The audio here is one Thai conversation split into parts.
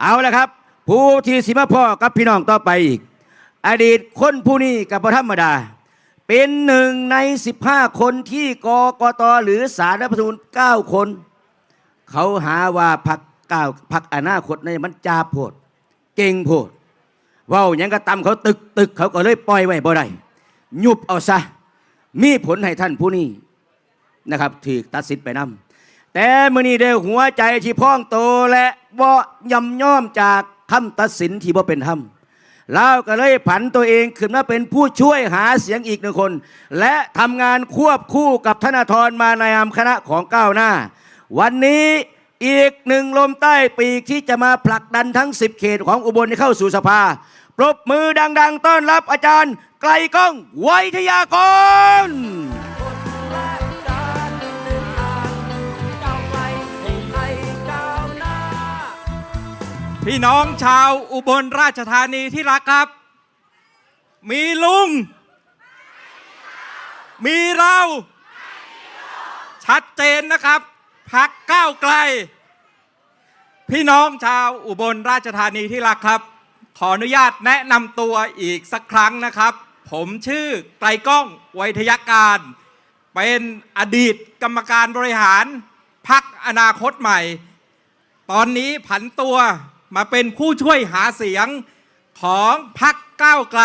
เอาละครับ ผู้ที่สิมาพ่อกับพี่น้องต่อไปอีก อดีตคนผู้นี้กับพระธรรมดา เป็นหนึ่งใน 15 คนที่กกตหรือสารรัฐธรรมนูญ9คน เขาหาว่าพักก้าวพักอนาคตในมันจาโพด เก่งโพดว้าหยังก็ตำเขาตึกตึกเขาก็เลยปล่อยไว้บ่ได้ยุบเอาซะมีผลให้ท่านผู้นี้นะครับถูกตัดสินไปนำ แต่มื่อนี้ได้หัวใจที่พ้องโตและบ่ยำย่อมจากคำตัดสินที่บ่เป็นธรรมเราก็เลยผันตัวเองขึ้นมาเป็นผู้ช่วยหาเสียงอีกหนึ่งคน และทำงานควบคู่กับธนาธรมาในนามคณะของก้าวหน้า วันนี้อีกหนึ่งลมใต้ปีกที่จะมาผลักดันทั้ง 10 เขตของอุบลเข้าสู่สภา ปรบมือดัง ๆ ต้อนรับอาจารย์ไกลก้องไวยทยากร พี่น้องชาวอุบลราชธานีที่รักครับ มีลุง มีเรา ชัดเจนนะครับ พักก้าวไกล พี่น้องชาวอุบลราชธานีที่รักครับ ขออนุญาตแนะนำตัวอีกสักครั้งนะครับ ผมชื่อไกลก้องไวยทยการ เป็นอดีตกรรมการบริหารพักอนาคตใหม่ตอนนี้ผันตัว มาเป็นผู้ช่วยหาเสียงของพักก้าวไกล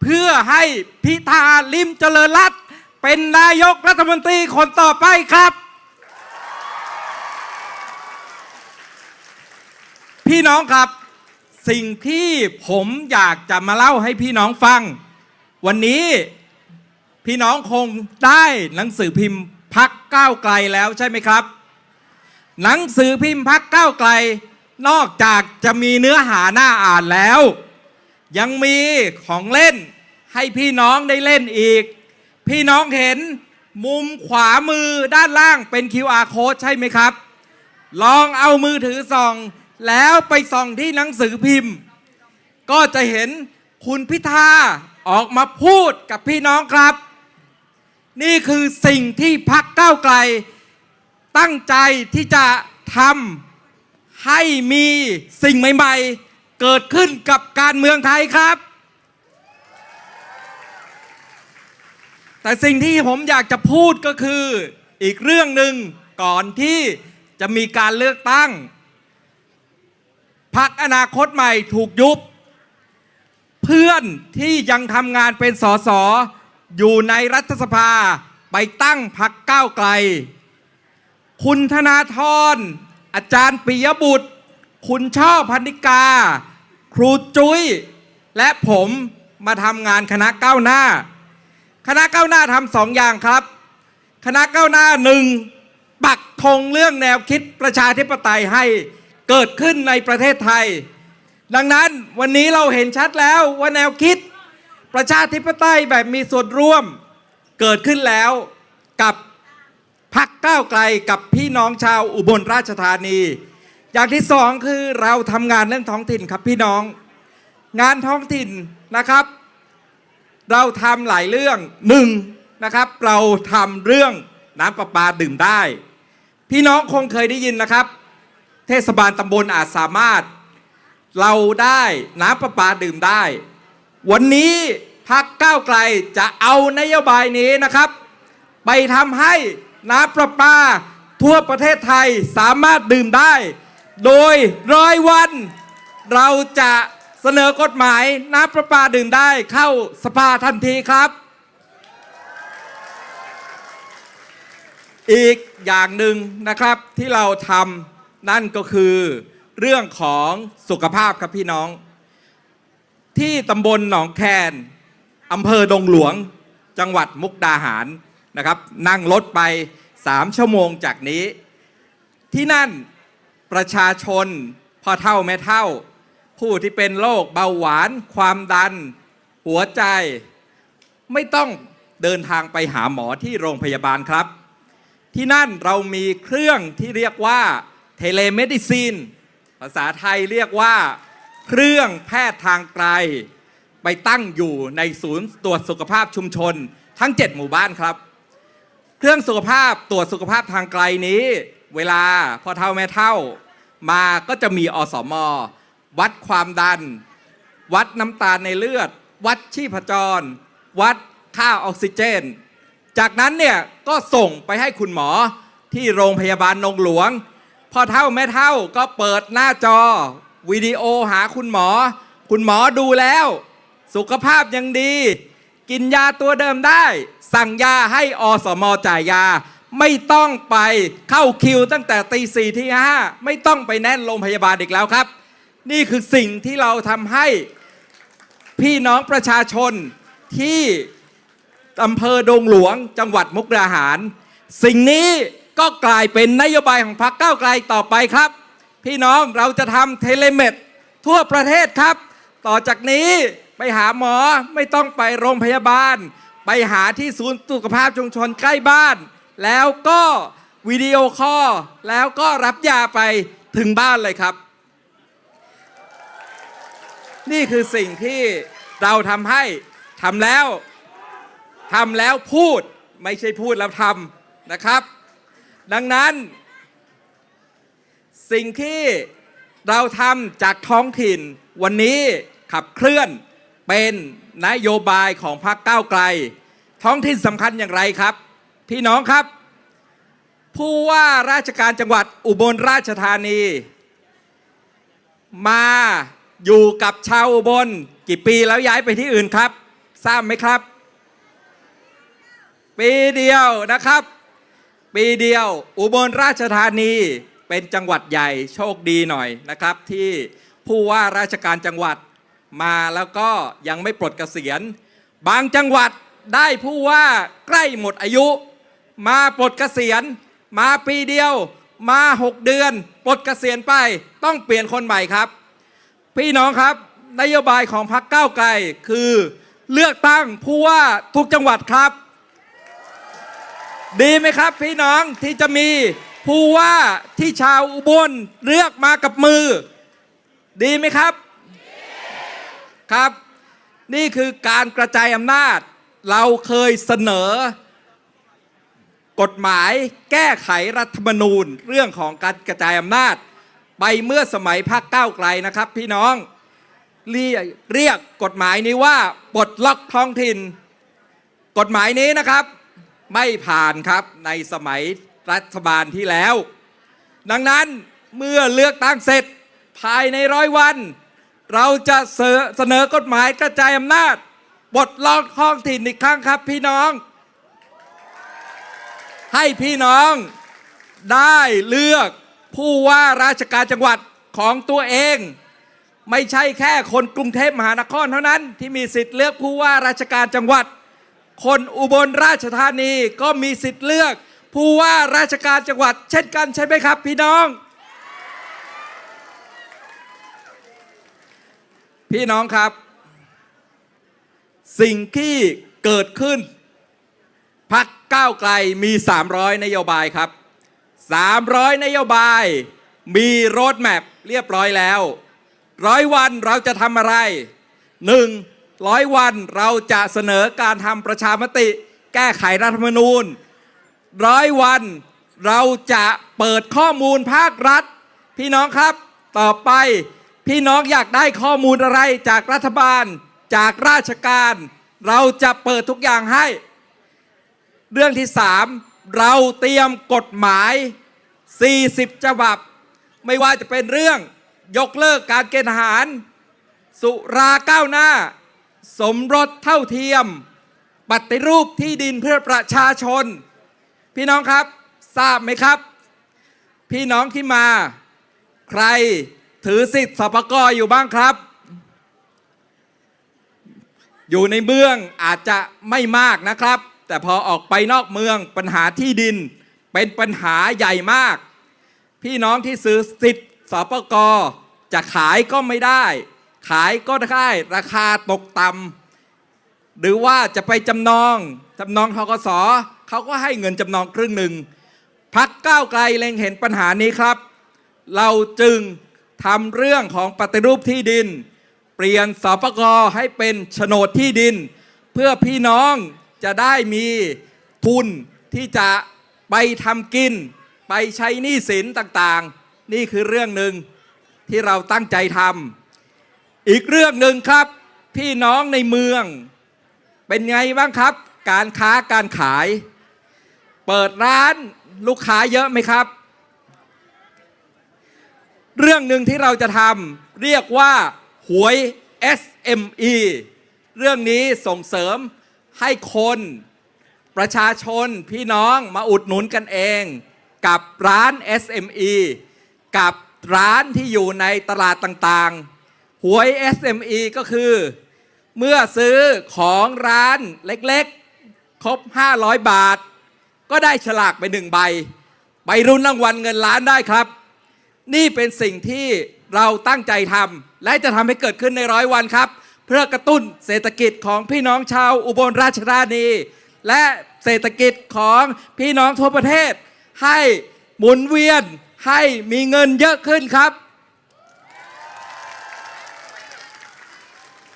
เพื่อให้พิธาลิมเจริญรัตเป็นนายกรัฐมนตรีคนต่อไปครับ พี่น้องครับสิ่งที่ผมอยากจะมาเล่าให้พี่น้องฟัง วันนี้พี่น้องคงได้หนังสือพิมพ์พักก้าวไกลแล้วใช่ไหมครับ หนังสือพิมพ์พักก้าวไกล นอกจากจะมีเนื้อหาหน้าอ่านแล้ว ยังมีของเล่นให้พี่น้องได้เล่นอีก พี่น้องเห็นมุมขวามือด้านล่างเป็น QR code ใช่ไหมครับ ลองเอามือถือส่อง แล้วไปส่องที่หนังสือพิมพ์ ก็จะเห็นคุณพิธาออกมาพูดกับพี่น้องครับ นี่คือสิ่งที่พักเก้าไกล ตั้งใจที่จะทำ ให้มีสิ่งใหม่ ๆ เกิดขึ้นกับการเมืองไทยครับ แต่สิ่งที่ผมอยากจะพูดก็คืออีกเรื่องหนึ่งก่อนที่จะมีการเลือกตั้งพักอนาคตใหม่ถูกยุบ เพื่อนที่ยังทำงานเป็นสสอยู่ในรัฐสภาไปตั้งพักก้าวไกล คุณธนาธร อาจารย์ปิยบุตร คุณช่อพันธิกา ครูจุ้ย และผมมาทำงานคณะก้าวหน้า คณะก้าวหน้าทำสองอย่างครับ คณะก้าวหน้าหนึ่งปักธงเรื่องแนวคิดประชาธิปไตยให้เกิดขึ้นในประเทศไทย ดังนั้นวันนี้เราเห็นชัดแล้วว่าแนวคิดประชาธิปไตยแบบมีส่วนร่วม เกิดขึ้นแล้วกับ พักก้าวไกลกับพี่น้องชาวอุบลราชธานี อย่างที่สองคือเราทำงานเรื่องท้องถิ่นครับพี่น้อง งานท้องถิ่นนะครับ เราทำหลายเรื่องหนึ่งนะครับ เราทำเรื่องน้ำประปาดื่มได้ พี่น้องคงเคยได้ยินนะครับ เทศบาลตำบลอาจสามารถ เราได้น้ำประปาดื่มได้ วันนี้พักก้าวไกลจะเอานโยบายนี้นะครับ ไปทำให้ น้ำประปา ทั่วประเทศไทยสามารถดื่มได้ โดยร้อยวัน เราจะเสนอกฎหมายน้ำประปาดื่มได้เข้าสภาทันทีครับ อีกอย่างหนึ่งนะครับที่เราทำนั่นก็คือเรื่องของสุขภาพครับพี่น้อง ที่ตำบลหนองแคนอำเภอดงหลวง จังหวัดมุกดาหาร นะครับนั่งรถไป 3 ชั่วโมงจากนี้ ที่นั่นประชาชนพ่อเท่าแม่เท่า ผู้ที่เป็นโรคเบาหวาน ความดัน หัวใจ ไม่ต้องเดินทางไปหาหมอที่โรงพยาบาลครับ ที่นั่นเรามีเครื่องที่เรียกว่าเทเลเมดิซีนภาษาไทยเรียกว่า เครื่องแพทย์ทางไกล ไปตั้งอยู่ในศูนย์ตรวจสุขภาพชุมชนทั้ง 7 หมู่บ้านครับ เครื่องสุขภาพตรวจสุขภาพทางไกลนี้ เวลาพอเท่าแม่เท่า มาก็จะมีอสมวัดความดัน วัดน้ำตาลในเลือด วัดชีพจร วัดค่าออกซิเจน จากนั้นเนี่ยก็ส่งไปให้คุณหมอที่โรงพยาบาลนงหลวงพอเท่าแม่เท่าก็เปิดหน้าจอวิดีโอหาคุณหมอ คุณหมอดูแล้ว สุขภาพยังดี กินยาตัวเดิมได้ สั่งยาให้อสมจ่ายยา ไม่ต้องไปเข้าคิวตั้งแต่ตีสี่ที่ห้าไม่ต้องไปแน่นโรงพยาบาลอีกแล้วครับ นี่คือสิ่งที่เราทำให้พี่น้องประชาชนที่อำเภอดงหลวงจังหวัดมุกดาหาร สิ่งนี้ก็กลายเป็นนโยบายของพรรคก้าวไกลต่อไปครับ พี่น้องเราจะทำเทเลเมดทั่วประเทศครับ ต่อจากนี้ไปหาหมอไม่ต้องไปโรงพยาบาล ไปหาที่ศูนย์สุขภาพชุมชนใกล้บ้าน แล้วก็วิดีโอคอลแล้วก็รับยาไปถึงบ้านเลยครับ นี่คือสิ่งที่เราทำให้ทำแล้วทำแล้วพูดไม่ใช่พูดแล้วทำนะครับ ดังนั้น สิ่งที่เราทำจากท้องถิ่นวันนี้ขับเคลื่อน เป็นนโยบายของพรรคก้าวไกล ท้องถิ่นสำคัญอย่างไรครับ พี่น้องครับ ผู้ว่าราชการจังหวัดอุบลราชธานี มาอยู่กับชาวอุบลกี่ปีแล้วย้ายไปที่อื่นครับ ทราบไหมครับ ปีเดียวนะครับ ปีเดียวอุบลราชธานีเป็นจังหวัดใหญ่โชคดีหน่อยนะครับ ที่ผู้ว่าราชการจังหวัด มาแล้วก็ยังไม่ปลดเกษียณ บางจังหวัดได้ผู้ว่าใกล้หมดอายุ มาปลดเกษียณ มาปีเดียว มา 6 เดือน ปลดเกษียณไปต้องเปลี่ยนคนใหม่ครับ พี่น้องครับนโยบายของพรรคก้าวไกลคือเลือกตั้งผู้ว่าทุกจังหวัดครับ ดีไหมครับ พี่น้องที่จะมีผู้ว่าที่ชาวอุบลเลือกมากับมือ ดีไหมครับ ครับ นี่คือการกระจายอำนาจ เราเคยเสนอ กฎหมายแก้ไขรัฐธรรมนูญ เรื่องของการกระจายอำนาจ ไปเมื่อสมัยพรรคก้าวไกลนะครับ พี่น้องเรียกเรียกกฎหมายนี้ว่าปลดล็อกท้องถิ่น กฎหมายนี้นะครับ ไม่ผ่านครับในสมัยรัฐบาลที่แล้ว ดังนั้นเมื่อเลือกตั้งเสร็จภายในร้อยวัน เราจะเสนอกฎหมายกระจายอำนาจปลดล็อกท้องถิ่นอีกครั้งครับ พี่น้อง ให้พี่น้องได้เลือกผู้ว่าราชการจังหวัดของตัวเอง ไม่ใช่แค่คนกรุงเทพมหานครเท่านั้น ที่มีสิทธิ์เลือกผู้ว่าราชการจังหวัด คนอุบลราชธานีก็มีสิทธิ์เลือก ผู้ว่าราชการจังหวัด เช่นกันใช่ไหมครับ พี่น้อง พี่น้องครับ สิ่งที่เกิดขึ้น พักก้าวไกลมี 300 นโยบายครับ 300 นโยบาย มีโรดแมพเรียบร้อยแล้วร้อยวันเราจะทำอะไรหนึ่งร้อยวันเราจะเสนอการทำประชามติ แก้ไขรัฐธรรมนูญร้อยวันเราจะเปิดข้อมูลภาครัฐ พี่น้องครับต่อไป พี่น้องอยากได้ข้อมูลอะไรจากรัฐบาลจากราชการ เราจะเปิดทุกอย่างให้ เรื่องที่3เราเตรียมกฎหมาย 40ฉบับ ไม่ว่าจะเป็นเรื่องยกเลิกการเกณฑ์ทหาร สุราก้าวหน้า สมรสเท่าเทียม ปฏิรูปที่ดินเพื่อประชาชน พี่น้องครับทราบไหมครับ พี่น้องที่มา ใคร ถือสิทธิ์สปกรอยู่บ้างครับ อยู่ในเมืองอาจจะไม่มากนะครับ แต่พอออกไปนอกเมืองปัญหาที่ดินเป็นปัญหาใหญ่มาก พี่น้องที่ซื้อสิทธิ์สปกจะขายก็ไม่ได้ ขายก็ได้ราคาตกต่ำหรือว่าจะไปจำนองจำนองทกสเขาก็ให้เงินจำนองครึ่งหนึ่งพักก้าวไกลเล็งเห็นปัญหานี้ครับ เราจึง ทำเรื่องของปฏิรูปที่ดิน เปลี่ยนสปกให้เป็นโฉนดที่ดิน เพื่อพี่น้องจะได้มีทุนที่จะไปทำกิน ไปใช้หนี้สินต่างๆ นี่คือเรื่องหนึ่งที่เราตั้งใจทำอีกเรื่องหนึ่งครับ พี่น้องในเมือง เป็นไงบ้างครับ การค้าการขาย เปิดร้านลูกค้าเยอะไหมครับ เรื่องหนึ่งที่เราจะทำเรียกว่าหวย SME เรื่องนี้ส่งเสริมให้คน ประชาชนพี่น้องมาอุดหนุนกันเอง กับร้าน SME กับร้านที่อยู่ในตลาดต่างๆ หวย SME ก็คือ เมื่อซื้อของร้านเล็กๆ ครบ 500 บาท ก็ได้ฉลากไปหนึ่งใบ ไปรุ่นรางวัลเงินล้านได้ครับ นี่เป็นสิ่งที่เราตั้งใจทำและจะทำให้เกิดขึ้นในร้อยวันครับ เพื่อกระตุ้นเศรษฐกิจของพี่น้องชาวอุบลราชธานี และเศรษฐกิจของพี่น้องทั่วประเทศ ให้หมุนเวียนให้มีเงินเยอะขึ้นครับ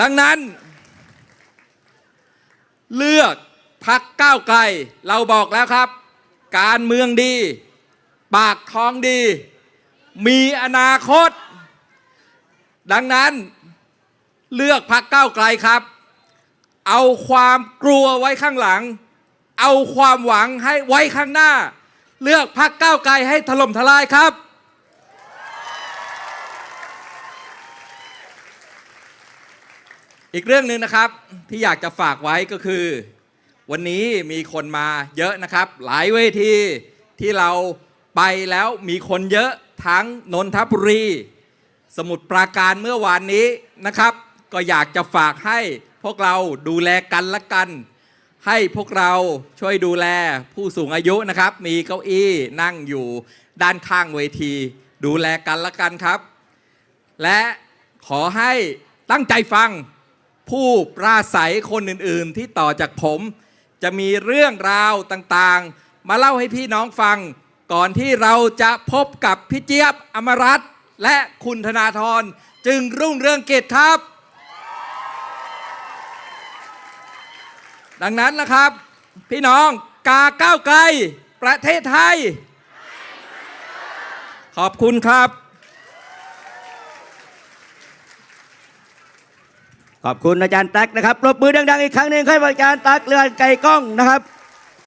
ดังนั้น เลือกพักก้าวไกลเราบอกแล้วครับ การเมืองดี ปากท้องดี มีอนาคต ดังนั้นเลือกพักเก้าไกลครับ เอาความกลัวไว้ข้างหลัง เอาความหวังให้ไว้ข้างหน้า เลือกพักเก้าไกลให้ถล่มทลายครับอีกเรื่องหนึ่งนะครับที่อยากจะฝากไว้ก็คือ วันนี้มีคนมาเยอะนะครับ หลายเวทีที่เราไปแล้วมีคนเยอะ ทั้งนนทบุรี สมุทรปราการเมื่อวานนี้นะครับ ก็อยากจะฝากให้พวกเราดูแลกันละกัน ให้พวกเราช่วยดูแลผู้สูงอายุนะครับ มีเก้าอี้นั่งอยู่ด้านข้างเวที ดูแลกันละกันครับ และขอให้ตั้งใจฟังผู้ปราศัยคนอื่นๆที่ต่อจากผม จะมีเรื่องราวต่างๆ มาเล่าให้พี่น้องฟัง ก่อนที่เราจะพบกับพี่เจี๊ยบอมรัตน์และคุณธนาธรจึงรุ่งเรืองกิจครับ ดังนั้นนะครับ พี่น้องกาก้าวไกล ประเทศไทย ขอบคุณครับ ขอบคุณอาจารย์ตั๊กนะครับปรบมือดังๆอีกครั้งหนึ่งให้อาจารย์ตั๊กเรือนไก่กล้องนะครับ